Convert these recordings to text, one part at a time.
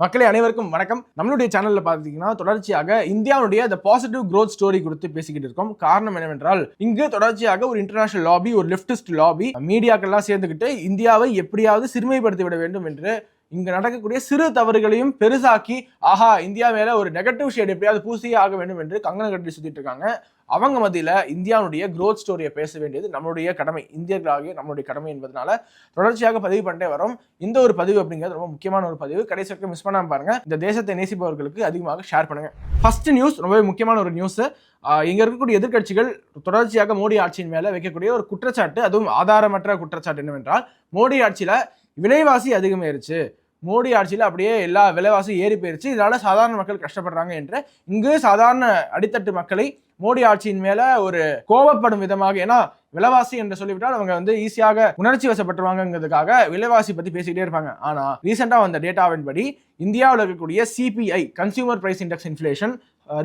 மக்களே அனைவருக்கும் வணக்கம். நம்மளுடைய சேனல்ல பாத்தீங்கன்னா தொடர்ச்சியாக இந்தியாவுடைய த பாசிட்டிவ் க்ரோத் ஸ்டோரி குறித்து பேசிக்கிட்டு இருக்கோம். காரணம் என்னவென்றால் இங்கு தொடர்ச்சியாக ஒரு இன்டர்நேஷனல் லாபி ஒரு லெப்டிஸ்ட் லாபி மீடியாக்கள்லாம் சேர்ந்துக்கிட்டு இந்தியாவை எப்படியாவது சிறுமைப்படுத்தி விட வேண்டும் என்று இங்க நடக்கக்கூடிய சிறு தவறுகளையும் பெருசாக்கி ஆஹா இந்தியா மேல ஒரு நெகட்டிவ் ஷேட் எப்படியாவது பூசியே ஆக வேண்டும் என்று கங்கணம் கட்டி சுத்திட்டு இருக்காங்க. அவங்க மத்தியில இந்தியாவுடைய க்ரோத் ஸ்டோரியை பேச வேண்டியது நம்மளுடைய கடமை. இந்தியர்களாகிய நம்மளுடைய கடமை என்பதனால தொடர்ச்சியாக பதிவு பண்ணிட்டே வரோம். இந்த ஒரு பதிவு அப்படிங்கிறது ரொம்ப முக்கியமான ஒரு பதிவு. கடைசி வரைக்கும் மிஸ் பண்ணாம பாருங்க. இந்த தேசத்தை நேசிப்பவர்களுக்கு அதிகமாக ஷேர் பண்ணுங்க. ஃபர்ஸ்ட் நியூஸ் ரொம்பவே முக்கியமான ஒரு நியூஸ் இங்க இருக்கக்கூடிய எதிர்க்கட்சிகள் தொடர்ச்சியாக மோடி ஆட்சியின் மேல வைக்கக்கூடிய ஒரு குற்றச்சாட்டு அதுவும் ஆதாரமற்ற குற்றச்சாட்டு என்னவென்றால் மோடி ஆட்சியில விலைவாசி அதிகமாயிருச்சு. மோடி ஆட்சியில் அப்படியே எல்லா விலைவாசியும் ஏறி போயிருச்சு. இதனால சாதாரண மக்கள் கஷ்டப்படுறாங்க என்று இங்கு சாதாரண அடித்தட்டு மக்களை மோடி ஆட்சியின் மேல ஒரு கோபப்படும் விதமாக ஏன்னா விலைவாசி என்று சொல்லிவிட்டால் அவங்க வந்து ஈஸியாக உணர்ச்சி வசப்பட்டுருவாங்கிறதுக்காக விலைவாசி பத்தி பேசிக்கிட்டே இருப்பாங்க. ஆனா ரீசெண்டா வந்த டேட்டாவின் படி இந்தியாவில் இருக்கக்கூடிய CPI consumer price index inflation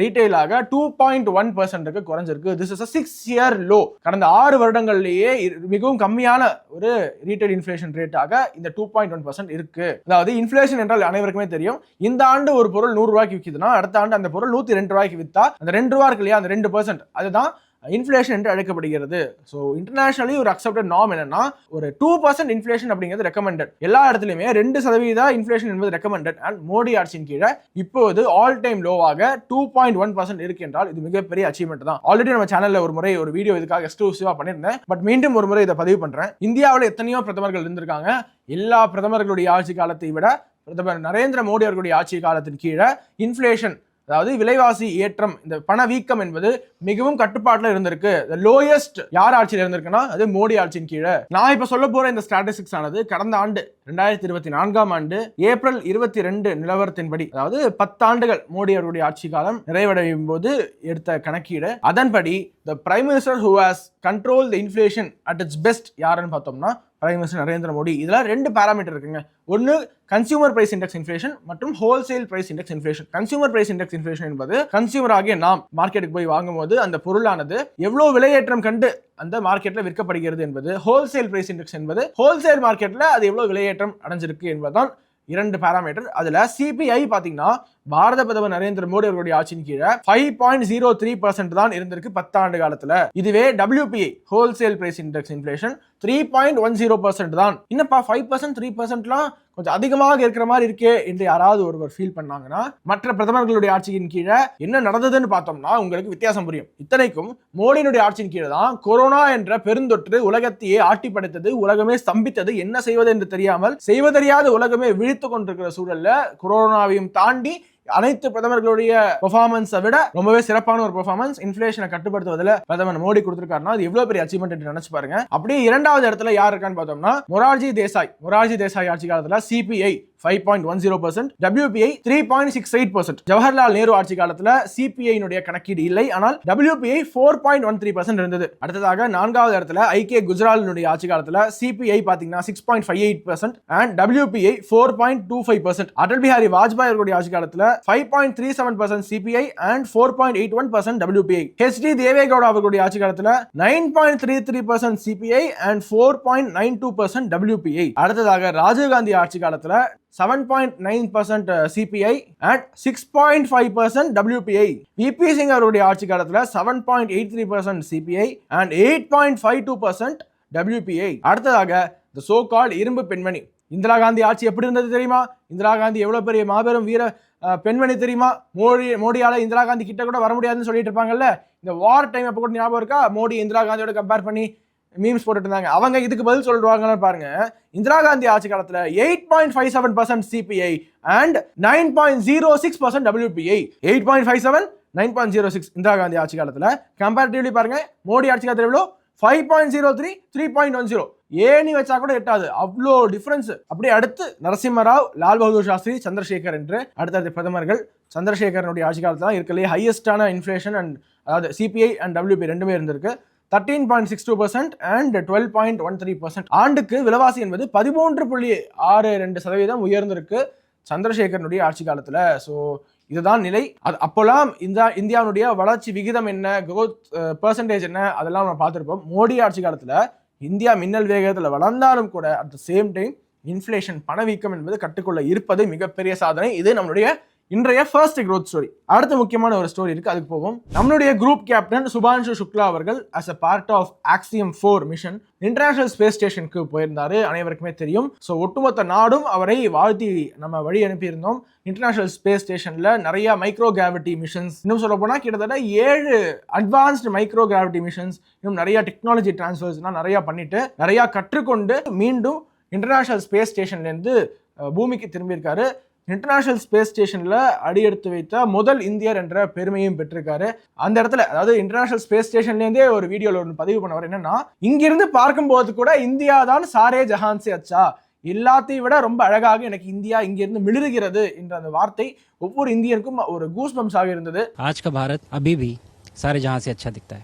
ரீட்டைலாக two point one பர்சன்ட்டுக்கு குறைஞ்சிருக்கு. This is a six year low கடந்த ஆறு வருடங்கள்லேயே மிகவும் கம்மியான ஒரு ரீட்டைல் இன்ஃப்ளேஷன் ரேட்டாக இந்த டூ பாயிண்ட் ஒன் பர்சன்ட் இருக்கு. அதாவது இன்ஃப்ளேஷன் என்றால் அனைவருக்குமே தெரியும். இந்த ஆண்டு ஒரு பொருள் நூறு ரூபாய்க்கு விற்கிதுன்னா அடுத்த ஆண்டு அந்த பொருள் நூத்தி ரெண்டு ரூபாய்க்கு வித்தா அந்த ரெண்டு ரூபா இருக்கு இல்லையா அந்த ரெண்டு பர்சன்ட் அதுதான் இன்ஃப்ளேஷன் என்று அழைக்கப்படுகிறது. ஸோ இன்டர்நேஷனலி ஒரு அக்செப்டட் நார்ம் என்னன்னா ஒரு டூ பர்சன்ட் இன்ஃப்ளேஷன் அப்படிங்கிறது ரெக்கமெண்டட் எல்லா இடத்துலையுமே ரெண்டு சதவீத இன்ஃப்ளேஷன் என்பது ரெக்கமெண்டட் அண்ட் மோடி ஆட்சியின் கீழே இப்போது ஆல் டைம் லோவாக டூ பாயிண்ட் ஒன் பர்சன்ட் இருக்கு என்றால் இது மிகப்பெரிய அச்சீவ்மெண்ட் தான். ஆல்ரெடி நம்ம சேனல்ல ஒரு முறை ஒரு வீடியோ இதுக்காக எக்ஸ்க்ளூசிவா பண்ணியிருந்தேன். பட் மீண்டும் ஒரு முறை இதை பதிவு பண்றேன். இந்தியாவில் எத்தனையோ பிரதமர்கள் இருந்திருக்காங்க. எல்லா பிரதமர்களுடைய ஆட்சி காலத்தை விட பிரதமர் நரேந்திர மோடி அவர்களுடைய ஆட்சி காலத்தின் கீழே இன்ஃப்ளேஷன் அதாவது விலைவாசி ஏற்றம் இந்த பண வீக்கம் என்பது மிகவும் கட்டுப்பாட்டில் இருந்திருக்கு. லோயஸ்ட் யார் ஆட்சியில் இருந்திருக்குன்னா அது மோடி ஆட்சியின் கீழே. நான் இப்ப சொல்ல போற இந்த ஸ்டாட்டிஸ்டிக்ஸ் ஆனது கடந்த ஆண்டு ரெண்டாயிரத்தி இருபத்தி நான்காம் ஆண்டு ஏப்ரல் இருபத்தி ரெண்டு நிலவரத்தின்படி அதாவது பத்தாண்டுகள் மோடி அவருடைய ஆட்சி காலம் நிறைவடையும் போது எடுத்த கணக்கீடு. அதன்படி the prime minister who has control the inflation at its best யாருன்னு பார்த்தோம்னா பிரைம் மினிஸ்டர் நரேந்திர மோடி. இதெல்லாம் ரெண்டு பேராமீட்டர் இருக்குங்க. ஒன்று கன்சியூமர் பிரைஸ் இண்டெக்ஸ் இன்ஃபிளேஷன் மற்றும் wholesale price index inflation consumer price index inflation என்பது கன்சியூமர் ஆகிய நாம் மார்க்கெட்டுக்கு போய் வாங்கும்போது அந்த பொருளானது எவ்வளோ விலையேற்றம் கண்டு அந்த மார்க்கெட்டில் விற்கப்படுகிறது என்பது ஹோல்சேல் பிரைஸ் இண்டெக்ஸ் என்பது ஹோல்சேல் மார்க்கெட்டில் அது எவ்வளோ விலையேற்றம் அடைஞ்சிருக்கு என்பதுதான் இரண்டு பாராமீட்டர் அதில் சிபிஐ பார்த்தீங்கன்னா பாரத பிரதமர் நரேந்திர மோடி அவர்களுடைய ஆட்சியின் கீழே five point zero three percent தான் இருந்திருக்கு பத்தாண்டு காலத்துல. இதுவே WPI wholesale price index inflation three point one zero percent தான். என்னப்பா ஃபைவ் பர்சன்ட் த்ரீ பர்சன்ட்லாம் கொஞ்சம் அதிகமாக இருக்கிற மாதிரி இருக்கே என்று யாராவது ஒருவர் ஃபீல் பண்ணாங்கன்னா மற்ற பிரதமர்களுடைய ஆட்சியின் கீழே என்ன நடந்ததுன்னு பார்த்தோம்னா உங்களுக்கு வித்தியாசம் புரியும். இத்தனைக்கும் மோடியினுடைய ஆட்சியின் கீழே தான் கொரோனா என்ற பெருந்தொற்று உலகத்தையே ஆட்டி படைத்தது உலகமே ஸ்தம்பித்தது. என்ன செய்வது என்று தெரியாமல் செய்வதறியாத உலகமே விழித்து கொண்டிருக்கிற சூழல்ல கொரோனாவையும் தாண்டி அனைத்து பிரதமர்களுடைய பெர்ஃபார்மன்ஸை விட ரொம்பவே சிறப்பான ஒரு பெர்ஃபார்மன்ஸ் இன்ஃபிளேஷனை கட்டுப்படுத்துவதில் பிரதமர் மோடி கொடுத்திருக்காருன்னா அது எவ்வளவு பெரிய அச்சீவ்மெண்ட் என்று நினைச்சு பாருங்க. அப்படியே இரண்டாவது இடத்துல யார் இருக்கான்னு பார்த்தோம்னா மொரார்ஜி தேசாய். மொரார்ஜி தேசாய் ஆட்சி காலத்துல CPI five point one zero percent WPI three point six eight percent Jawaharlal Nehru ஆட்சி காலத்தில் சிபிஐனுடைய கணக்கீடு இல்லை. ஆனால் WPI four point one three percent இருந்தது. அடுத்ததாக நான்காவது இடத்துல ஐக்கிய குஜராலினுடைய ஆட்சி காலத்தில் சிபிஐ பார்த்தீங்கன்னா six point five eight percent and WPI four point two five percent Atal Bihari Vajpayee அவர்களுடைய ஆட்சி காலத்தில் five point three seven percent CPI and four point eight one percent WPI H D Deve Gowda அவர்களுடைய ஆட்சி காலத்தில் nine point three three percent CPI and four point nine two percent WPI அடுத்ததாக ராஜீவ்காந்தி ஆட்சி காலத்தில் seven point nine percent CPI and six point five percent WPI VP Singh அவருடைய ஆட்சி காலத்தில் seven point eight three percent CPI and eight point five two percent WPI அடுத்ததாக the so கால் இரும்பு பெண்மணி. இந்திரா காந்தி ஆட்சி எப்படி இருந்தது தெரியுமா? இந்திரா காந்தி எவ்வளோ பெரிய மாபெரும் வீர பெண்மணி தெரியுமா? மோடி மோடியால் இந்திரா காந்தி கிட்ட கூட வர முடியாதுன்னு சொல்லிட்டு இருப்பாங்கல்ல? இந்த வார் டைம் அப்போ கூட ஞாபகம் இருக்கா? மோடி இந்திரா காந்தியோட கம்பேர் பண்ணி மீம்ஸ் போட்டுட்டு இருந்தாங்க அவங்க இதுக்கு பதில் சொல்லுவாங்கன்னு பாருங்க. இந்திரா காந்தி ஆட்சி காலத்துல eight point five seven percent CPI and nine point zero six percent WPI eight point five seven nine point zero six Indira Gandhi ஆட்சி காலத்துல. கம்பேரிட்டிவ்லி பாருங்க மோடி ஆட்சி காலத்துல எவ்வளோ? Five point zero three three point one zero ஏணி வச்சா கூட எட்டாது. அவ்வளோ டிஃபரன்ஸ் அப்படியே அடுத்து நரசிம்மராவ் லால் பகதூர் சாஸ்திரி சந்திரசேகர் என்று அடுத்தடுத்த பிரதமர்கள் சந்திரசேகரனுடைய ஆட்சி காலத்தில் தான் இருக்கலையே. ஹையஸ்டான இன்ஃப்ளேஷன் அண்ட் அதாவது சிபிஐ அண்ட் டபிள்யூபி ரெண்டுமே இருந்திருக்கு. Thirteen point six two percent and twelve point one three percent ஆண்டுக்கு விலைவாசி என்பது பதிமூன்று புள்ளி ஆறு ரெண்டு சதவீதம் உயர்ந்திருக்கு சந்திரசேகரனுடைய ஆட்சி காலத்தில். ஸோ இதுதான் நிலை. அது அப்போல்லாம் இந்த இந்தியாவுடைய வளர்ச்சி விகிதம் என்ன க்ரோத் பர்சன்டேஜ் என்ன அதெல்லாம் நம்ம பார்த்துருப்போம். மோடி ஆட்சி காலத்தில் இந்தியா மின்னல் வேகத்தில் வளர்ந்தாலும் கூட at the same time inflation பணவீக்கம் என்பது கட்டுக்குள்ள இருப்பது மிகப்பெரிய சாதனை. இது நம்மளுடைய இன்றைய ஃபர்ஸ்ட் க்ரோத் ஸ்டோரி அடுத்த முக்கியமான ஒரு ஸ்டோரி இருக்கு அதுக்கு போவோம். நம்மளுடைய குரூப் கேப்டன் சுபான்ஷு சுக்லா அவர்கள் as a part of Axiom four mission international space ஸ்டேஷனுக்கு போயிருந்தாரு. அனைவருக்குமே தெரியும். ஸோ ஒட்டுமொத்த நாடும் அவரை வாழ்த்தி நம்ம வழி அனுப்பியிருந்தோம். இன்டர்நேஷனல் ஸ்பேஸ் ஸ்டேஷன்ல நிறைய மைக்ரோ கிராவிட்டி மிஷன்ஸ் இன்னும் சொல்ல போனால் கிட்டத்தட்ட ஏழு அட்வான்ஸ்டு மைக்ரோ கிராவிட்டி மிஷன்ஸ் இன்னும் நிறைய டெக்னாலஜி டிரான்ஸ்ஃபர்ஸ்லாம் நிறைய பண்ணிட்டு நிறைய கற்றுக்கொண்டு மீண்டும் இன்டர்நேஷனல் ஸ்பேஸ் ஸ்டேஷன்லேருந்து பூமிக்கு திரும்பியிருக்காரு. இன்டர்நேஷனல் ஸ்பேஸ் ஸ்டேஷனில் அடி எடுத்து வைத்த முதல் இந்தியர் என்ற பெருமையும் பெற்றிருக்காரு. அந்த இடத்துல அதாவது இன்டர்நேஷனல் ஸ்பேஸ் ஸ்டேஷன்லேருந்தே ஒரு வீடியோவில் ஒன்று பதிவு பண்ணவர் என்னன்னா இங்கிருந்து பார்க்கும்போது கூட இந்தியா தான் சாரே ஜஹான்சி அச்சா. எல்லாத்தையும் விட ரொம்ப அழகாக எனக்கு இந்தியா இங்கிருந்து மிளிருகிறது என்ற அந்த வார்த்தை ஒவ்வொரு இந்தியருக்கும் ஒரு கூஸ் பம்ஸ் ஆக இருந்தது. ஆஜ் கா பாரத் அபி பி சாரே ஜஹான்சி அச்சா திக்தா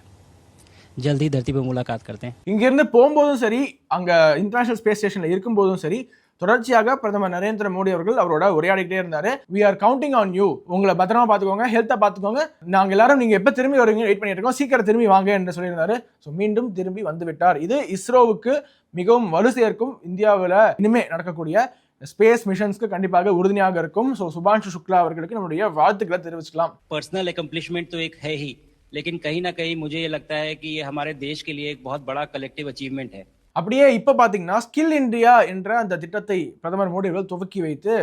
ஜல்தி தர்த்தி பே கருத்தேன் கர்த்தேன் இங்கிருந்து போகும்போதும் சரி அங்கே இன்டர்நேஷனல் ஸ்பேஸ் ஸ்டேஷனில் இருக்கும்போதும் சரி தொடர்ச்சியாக பிரதமர் நரேந்திர மோடி அவர்கள் அவரோட உரையாடிக்கிட்டே இருந்தாரு we are counting on you உங்களை பத்திரமா பார்த்துக்கோங்க ஹெல்த்தை பார்த்துக்கோங்க நாங்க எல்லாரும் நீங்க எப்ப திரும்பி வருவீங்க வெயிட் பண்ணிட்டு இருக்கோம் சீக்கிரம் திரும்பி வாங்க என்று சொல்லியிருந்தாரு ஸோ மீண்டும் திரும்பி வந்து விட்டார் இது இஸ்ரோவுக்கு மிகவும் வலு சேர்க்கும் இந்தியாவில் இனிமே நடக்கக்கூடிய ஸ்பேஸ் மிஷன்ஸ்க்கு கண்டிப்பாக உறுதுணையாக இருக்கும் ஸோ சுபான்ஷு சுக்லா அவர்களுக்கு நம்முடைய வாழ்த்துக்களை தெரிவிச்சுக்கலாம் पर्सनल एकम्प्लिशमेंट तो एक है ही लेकिन कहीं ना कहीं मुझे ये लगता है कि ये हमारे देश के लिए एक बहुत बड़ा कलेक्टिव अचीवमेंट है அப்படியே இப்போ பார்த்தீங்கன்னா ஸ்கில் இந்தியா என்ற அந்த திட்டத்தை பிரதமர் மோடி அவர்கள் துவக்கி வைத்து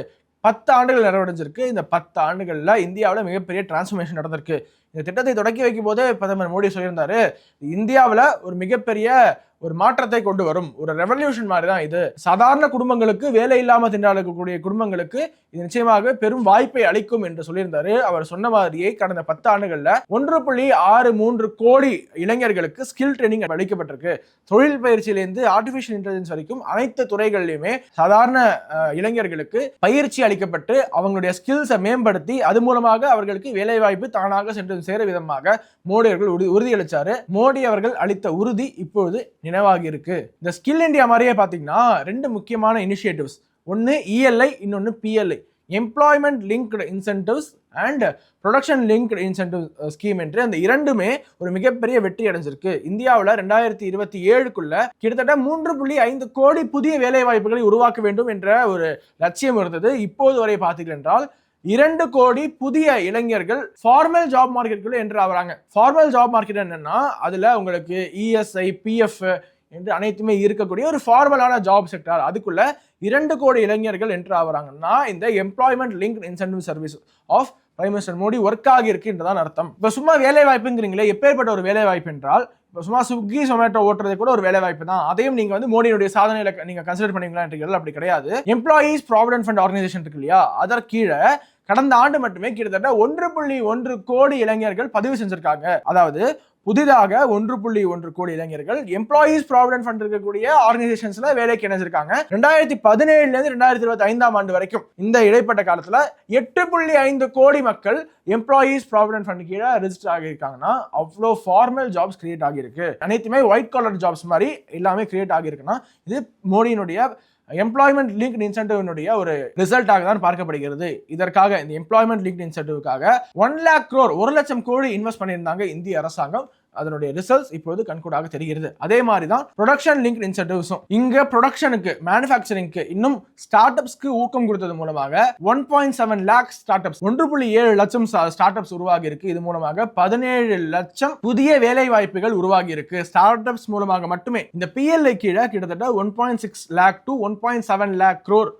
பத்து ஆண்டுகள் நிறைவடைஞ்சிருக்கு. இந்த பத்து ஆண்டுகளில் இந்தியாவில் மிகப்பெரிய டிரான்ஸ்ஃபர்மேஷன் நடந்திருக்கு. இந்த திட்டத்தை தொடக்கி வைக்கும் போதே பிரதமர் மோடி சொல்லியிருந்தாரு இந்தியாவில் ஒரு மிகப்பெரிய ஒரு மாற்றத்தை கொண்டு வரும். ஒரு ரெவல்யூஷன் மாதிரி தான் இது. சாதாரண குடும்பங்களுக்கு வேலை இல்லாமல் திண்டாடக்கூடிய குடும்பங்களுக்கு இது நிச்சயமாக பெரும் வாய்ப்பை அளிக்கும் என்று சொல்லியிருந்தாரு. அவர் சொன்ன மாதிரியே கடந்த பத்து ஆண்டுகளில் ஒன்று புள்ளி ஆறு மூன்று கோடி இளைஞர்களுக்கு ஸ்கில் ட்ரைனிங் அளிக்கப்பட்டிருக்கு. தொழில் பயிற்சியிலேருந்து ஆர்டிஃபிஷியல் இன்டெலிஜென்ஸ் வரைக்கும் அனைத்து துறைகளிலுமே சாதாரண இளைஞர்களுக்கு பயிற்சி அளிக்கப்பட்டு அவங்களுடைய ஸ்கில்ஸை மேம்படுத்தி அது மூலமாக அவர்களுக்கு வேலைவாய்ப்பு தானாக சென்று சேர விதமாக மோடி அவர்கள் உறுதி உறுதியளிச்சாரு. மோடி அவர்கள் அளித்த உறுதி இப்பொழுது நினைவாகி இருக்கு இந்த ஸ்கில் இந்தியா மாதிரியே பார்த்தீங்கன்னா ரெண்டு முக்கியமான இனிஷியேட்டிவ்ஸ் ஒன்று இஎல்ஐ இன்னொன்று PLI employment linked incentives and production linked incentive scheme என்று அந்த இரண்டுமே ஒரு மிகப்பெரிய வெற்றி அடைஞ்சிருக்கு. இந்தியாவில் ரெண்டாயிரத்தி இருபத்தி ஏழுக்குள்ள கிட்டத்தட்ட மூன்று புள்ளி ஐந்து கோடி புதிய வேலைவாய்ப்புகளை உருவாக்க வேண்டும் என்ற ஒரு லட்சியம் இருந்தது. இப்போது வரை பார்த்தீர்கள் என்றால் இரண்டு கோடி புதிய இளைஞர்கள் ஃபார்மல் ஜாப் மார்க்கெட்டுக்குள்ள என்று ஆகுறாங்க. ஃபார்மல் ஜாப் மார்க்கெட் என்னன்னா அதுல உங்களுக்கு இஎஸ்ஐ பிஎஃப் என்று அனைத்துமே இருக்கக்கூடிய ஒரு ஃபார்மலான ஜாப் செக்டார் அதுக்குள்ள இரண்டு கோடி இளைஞர்கள் என்று ஆகுறாங்கன்னா இந்த employment link incentive service of prime minister Modi work ஆகி இருக்குன்றதான் அர்த்தம். இப்போ சும்மா வேலை வாய்ப்புங்கிறீங்களே எப்பேற்பட்ட ஒரு வேலை வாய்ப்பு என்றால் சும்மா ஸ்விக்கி சொமேட்டோ ஓட்டுறது கூட ஒரு வேலை வாய்ப்பு தான். அதையும் நீங்க வந்து மோடியுடைய சாதனையில நீங்க கன்சிடர் பண்ணீங்களா என்று அப்படி கிடையாது. எம்ப்ளாயீஸ் ப்ராவிடன்ட் ஃபண்ட் ஆர்கனைசேஷன் இருக்கு இல்லையா? அதற்கு கீழே கடந்த ஆண்டு மட்டுமே கிட்டத்தட்ட ஒன்று புள்ளி ஒன்று கோடி இளைஞர்கள் பதிவு செஞ்சிருக்காங்க. அதாவது புதிதாக ஒன்று புள்ளி ஒன்று கோடி இளைஞர்கள் எம்ப்ளாயீஸ் ப்ராவிடன்ட் ஃபண்ட் இருக்கக்கூடிய ஆர்கனைசேஷன்ஸ்ல வேலைக்கு இணைஞ்சிருக்காங்க. ரெண்டாயிரத்தி பதினேழுல இருந்து ரெண்டாயிரத்தி இருபத்தி ஐந்தாம் ஆண்டு வரைக்கும் இந்த இடைப்பட்ட காலத்துல எட்டு புள்ளி ஐந்து கோடி மக்கள் எம்ப்ளாயீஸ் ப்ராவிடன்ட் ஃபண்ட் கீழே ரிஜிஸ்டர் ஆகியிருக்காங்கன்னா அவ்வளோ ஃபார்மல் ஜாப்ஸ் கிரியேட் ஆகியிருக்கு. அனைத்துமே ஒயிட் காலர் ஜாப்ஸ் மாதிரி எல்லாமே கிரியேட் ஆகியிருக்குன்னா இது மோடியினுடைய எம்ப்ளாய்மெண்ட் லிங்க் இன்சென்டிவ்னுடைய ஒரு ரிசல்ட்டாக தான் பார்க்கப்படுகிறது. இதற்காக இந்த எம்ப்ளாய்மெண்ட் லிங்க் இன்சென்டிவ்க்காக ஒன் லேக் க்ரோர் ஒரு லட்சம் கோடி இன்வெஸ்ட் பண்ணியிருந்தாங்க இந்திய அரசாங்கம். அதனுடைய ரிசல்ட்ஸ் இப்போது கண்கூடாக தெரிகிறது. அதே மாதிரி தான் ப்ரொடக்ஷன் லிங்க் இன்சென்டிவ்ஸும் இங்க ப்ரொடக்ஷனுக்கு மேனுஃபேக்சரிங்க்கு இன்னும் ஸ்டார்ட் அப்ஸ்க்கு ஊக்கம் கொடுத்தது மூலமாக one point seven lakh startups ஒன்று புள்ளி ஏழு லட்சம் ஸ்டார்ட் அப்ஸ் உருவாகி இருக்கு. இது மூலமாக பதினேழு லட்சம் புதிய வேலை வாய்ப்புகள் உருவாகி இருக்கு. ஸ்டார்ட் அப்ஸ் மூலமாக மட்டுமே இந்த பிஎல்ஐ கீழே கிட்டத்தட்ட one point six lakh to one point seven lakh crore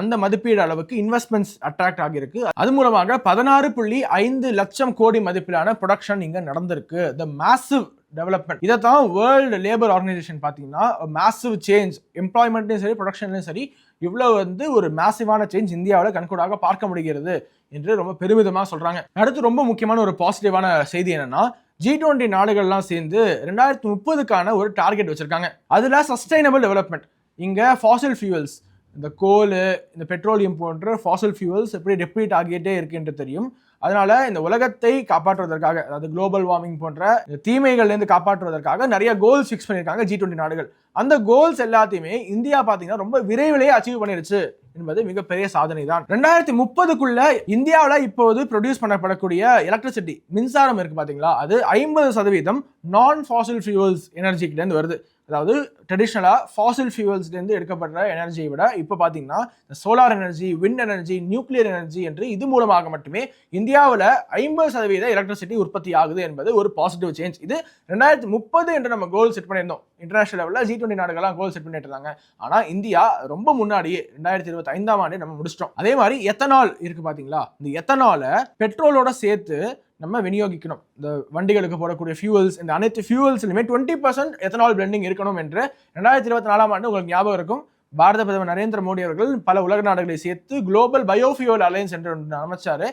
அந்த மதிப்பீடு அளவுக்கு இன்வெஸ்ட்மெண்ட்ஸ் அட்ராக்ட் ஆகியிருக்கு. அது மூலமாக பதினாறு புள்ளி ஐந்து லட்சம் கோடி மதிப்பிலான ப்ரொடக்ஷன் இங்கே நடந்திருக்கு. த மேசிவ் டெவலப்மெண்ட் இதை தான் வேர்ல்டு லேபர் ஆர்கனைசேஷன் பார்த்தீங்கன்னா மேசிவ் சேஞ்ச் எம்ப்ளாய்மெண்ட்லையும் சரி ப்ரொடக்ஷன்லையும் சரி இவ்வளோ வந்து ஒரு மேசிவான சேஞ்ச் இந்தியாவில் கண்கூடாக பார்க்க முடிகிறது என்று ரொம்ப பெருமிதமாக சொல்கிறாங்க அடுத்து ரொம்ப முக்கியமான ஒரு பாசிட்டிவான செய்தி என்னென்னா ஜி டுவெண்ட்டி நாடுகள்லாம் சேர்ந்து ரெண்டாயிரத்தி முப்பதுக்கான ஒரு டார்கெட் வச்சுருக்காங்க. அதில் சஸ்டைனபிள் டெவலப்மெண்ட் இங்கே ஃபாசில் ஃபியூவல்ஸ் இந்த கோல் இந்த பெட்ரோலியம் போன்ற ஃபாசல் ஃபியூவல்ஸ் எப்படி டெப்ளீட் ஆகிட்டே இருக்கு தெரியும். அதனால இந்த உலகத்தை காப்பாற்றுவதற்காக அதாவது குளோபல் வார்மிங் போன்ற இந்த தீமைகள்லேருந்து காப்பாற்றுவதற்காக நிறைய கோல்ஸ் ஃபிக்ஸ் பண்ணியிருக்காங்க ஜி டுவெண்ட்டி நாடுகள். அந்த கோல்ஸ் எல்லாத்தையுமே இந்தியா பாத்தீங்கன்னா ரொம்ப விரைவிலேயே அச்சீவ் பண்ணிருச்சு என்பது மிகப்பெரிய சாதனை தான் ரெண்டாயிரத்தி முப்பதுக்குள்ள இந்தியாவில் இப்போது ப்ரொடியூஸ் பண்ணப்படக்கூடிய எலக்ட்ரிசிட்டி மின்சாரம் இருக்கு பாத்தீங்களா? அது ஐம்பது சதவீதம் நான் ஃபாசில் ஃபியூவல்ஸ் எனர்ஜி கிட்ட வருது. அதாவது ட்ரெடிஷ்னலாக ஃபாசில் ஃபியூவல்ஸ்லேருந்து எடுக்கப்படுற எனர்ஜியை விட இப்போ பார்த்தீங்கன்னா solar energy wind energy nuclear energy என்று இது மூலமாக மட்டுமே இந்தியாவில் ஐம்பது சதவீத எலக்ட்ரிசிட்டி உற்பத்தி ஆகுது என்பது ஒரு பாசிட்டிவ் சேஞ்ச் இது ரெண்டாயிரத்தி முப்பது என்று நம்ம கோல் செட் பண்ணியிருந்தோம். இன்டர்நேஷனல் லெவலில் ஜி டுவெண்ட்டி நாடுகள்லாம் கோல் செட் பண்ணிட்டு இருந்தாங்க. ஆனால் இந்தியா ரொம்ப முன்னாடியே ரெண்டாயிரத்தி இருபத்தி ஐந்தாம் ஆண்டு நம்ம முடிச்சிட்டோம். அதே மாதிரி எத்தனால் இருக்கு பார்த்தீங்களா இந்த எத்தனாலை பெட்ரோலோட சேர்த்து நம்ம விநியோகிக்கணும். இந்த வண்டிகளுக்கு போடக்கூடிய ஃபியூவல்ஸ் இந்த அனைத்து ஃபியூவல்ஸ்லையுமே டுவெண்ட்டி பர்சன்ட் எத்தனால் பிளெண்டிங் இருக்கணும் என்று ரெண்டாயிரத்தி இருபத்தி நாலாம் ஆண்டு உங்களுக்கு ஞாபகம் இருக்கும். பாரத பிரதமர் நரேந்திர மோடி அவர்கள் பல உலக நாடுகளை சேர்த்து குளோபல் பயோஃபியூவல் அலையன்ஸ் என்று ஒன்று அமைச்சாரு.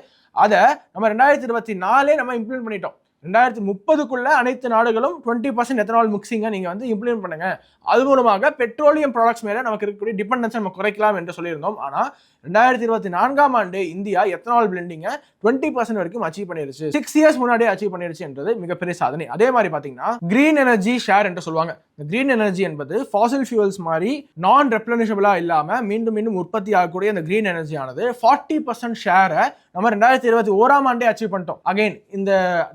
அதை நம்ம ரெண்டாயிரத்தி இருபத்தி நாலே நம்ம இம்ப்ளிமெண்ட் பண்ணிட்டோம். ரெண்டாயிரத்தி முப்பதுக்குள்ள அனைத்து நாடுகளும் டுவெண்ட்டி பர்சன்ட் எத்தனால் மிக்சிங்கை நீங்கள் வந்து இம்ப்ளிமெண்ட் பண்ணுங்கள் அது மூலமாக பெட்ரோலியம் ப்ராடக்ட்ஸ் மேலே நமக்கு இருக்கக்கூடிய டிபெண்டன்ஸை நம்ம குறைக்கலாம் என்று சொல்லியிருந்தோம். ஆனால் ரெண்டாயிரத்தி இருபத்தி நான்காம் ஆண்டு இந்தியா எத்தனால் பிளெண்டிங்கை டுவெண்ட்டி பர்சன்ட் வரைக்கும் அச்சீவ் பண்ணிருச்சு. சிக்ஸ் இயர்ஸ் முன்னாடியே அச்சீவ் பண்ணிருச்சு என்றது மிகப்பெரிய சாதனை. அதே மாதிரி பார்த்தீங்கன்னா கிரீன் எனர்ஜி ஷேர் என்று சொல்லுவாங்க. கிரீன் எனர்ஜி என்பது ஃபாசில் ஃபியூல்ஸ் மாதிரி நான் ரெப்ளனிஷபிளாக இல்லாமல் மீண்டும் மீண்டும் உற்பத்தி ஆகக்கூடிய இந்த கிரீன் எனர்ஜி ஆனது ஃபார்ட்டி பர்சன்ட் ஷேரை நம்ம ரெண்டாயிரத்தி இருபத்தி ஓராம் ஆண்டே அச்சீவ் பண்ணிட்டோம். அகைன் இந்த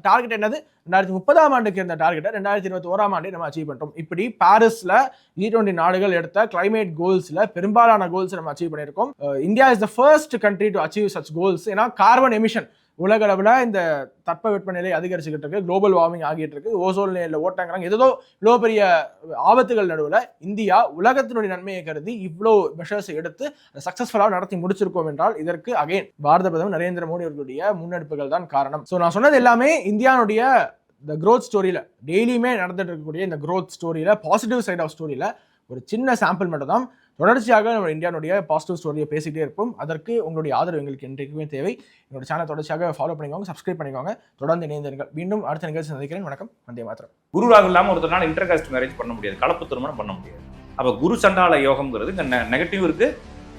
டார்கெட் என்னது? ரெண்டாயிரத்தி முப்பதாம் ஆண்டுக்கு இருந்த டார்கெட்டை ரெண்டாயிரத்தி இருபத்தி ஓராம் ஆண்டே நம்ம அச்சீவ் பண்ணிட்டோம். இப்படி பாரிஸில் ஜி டுவெண்ட்டி நாடுகள் எடுத்த கிளைமேட் கோல்ஸில் பெரும்பாலான கோல்ஸ் நம்ம அச்சீவ் பண்ணியிருக்கோம். India is the first country to achieve such goals ஏன்னா கார்பன் எமிஷன் உலக அளவில் இந்த தட்பவெப்பநிலை அதிகரிச்சுக்கிட்டு இருக்கு. குளோபல் வார்மிங் ஆகிட்டு இருக்கு. ஓசோல் நிலையில் ஓட்டாங்கிறாங்க ஏதோ இவ்வளோ பெரிய ஆபத்துகள் நடுவில் இந்தியா உலகத்தினுடைய நன்மையை கருதி இவ்வளோ மெஷர்ஸ் எடுத்து சக்சஸ்ஃபுல்லாக நடத்தி முடிச்சிருக்கோம் என்றால் இதற்கு அகைன் பாரத பிரதமர் நரேந்திர மோடி அவர்களுடைய முன்னெடுப்புகள் தான் காரணம். ஸோ நான் சொன்னது எல்லாமே இந்தியாவுடைய இந்த க்ரோத் ஸ்டோரியில் டெய்லியுமே நடந்துட்டு இருக்கக்கூடிய இந்த க்ரோத் ஸ்டோரியில் பாசிட்டிவ் சைட் ஆஃப் ஸ்டோரியில் ஒரு சின்ன சாம்பிள் மட்டும் தான் தொடர்ச்சியாக நம்ம இந்தியாவுடைய பாசிட்டிவ் ஸ்டோரியை பேசிக்கிட்டே இருப்போம். அதற்கு உங்களுடைய ஆதரவு எங்களுக்கு என்றைக்குமே தேவை. என்னோட சேனல் தொடர்ச்சியாக ஃபாலோ பண்ணிக்கோங்க சப்ஸ்கிரைப் பண்ணிக்கோங்க. தொடர்ந்து இணைந்திருங்கள். மீண்டும் அடுத்த நிகழ்ச்சி சந்திக்கிறேன். வணக்கம். வந்தே மாத்திரம் குரு ராகு இல்லாமல் ஒருத்தனால இன்டர் காஸ்ட் மேரேஜ் பண்ண முடியாது. கலப்பு திருமணம் பண்ண முடியாது. அப்போ குரு சண்டால யோகம்ங்கிறது இங்கே நெகட்டிவ் இருக்கு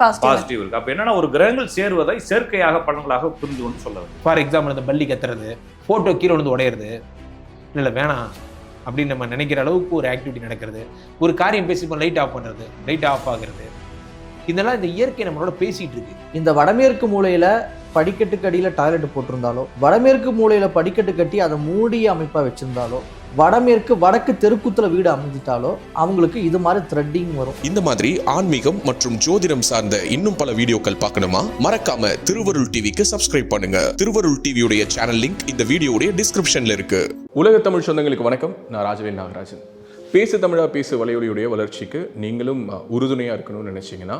பாசிட்டிவ் இருக்கு. அப்போ என்னன்னா ஒரு கிரகங்கள் சேருவதை செயற்கையாக பலன்களாக புரிந்து கொண்டு சொல்ல ஃபார் எக்ஸாம்பிள் இந்த பள்ளி கத்துறது ஃபோட்டோ கீழே விழுந்து உடையிறது. இல்லை வேணாம். அப்படின்னு நம்ம நினைக்கிற அளவுக்கு ஒரு ஆக்டிவிட்டி நடக்கிறது. ஒரு காரியம் பேசிப்போம் லைட் ஆஃப் பண்ணுறது லைட் ஆஃப் ஆகிறது. இதெல்லாம் இந்த இயற்கை நம்மளோட பேசிட்டு இருக்கு. இந்த வடமேற்கு மூலையில படிக்கட்டுக்கு அடியில டாய்லெட் போட்டிருந்தாலோ வடமேற்கு மூலையில படிக்கட்டு கட்டி அதை மூடிய அமைப்பா வச்சிருந்தாலோ வடமேற்கு வடக்கு தெருக்குத்துல வீடு அமைஞ்சிட்டாலோ அவங்களுக்கு இது மாதிரி த்ரெட்டிங் வரும். இந்த மாதிரி ஆன்மீகம் மற்றும் ஜோதிடம் சார்ந்த இன்னும் பல வீடியோக்கள் பார்க்கணுமா? மறக்காம திருவருள் டிவிக்கு சப்ஸ்கிரைப் பண்ணுங்க. திருவருள் டிவியுடைய சேனல் லிங்க் இந்த வீடியோடைய டிஸ்கிரிப்ஷன்ல இருக்கு. உலக தமிழ் சொந்தங்களுக்கு வணக்கம். நான் ராஜவேல் நாகராஜன். பேசு தமிழா பேசு வலையொலியுடைய வளர்ச்சிக்கு நீங்களும் உறுதுணையாக இருக்கணும்னு நினச்சிங்கன்னா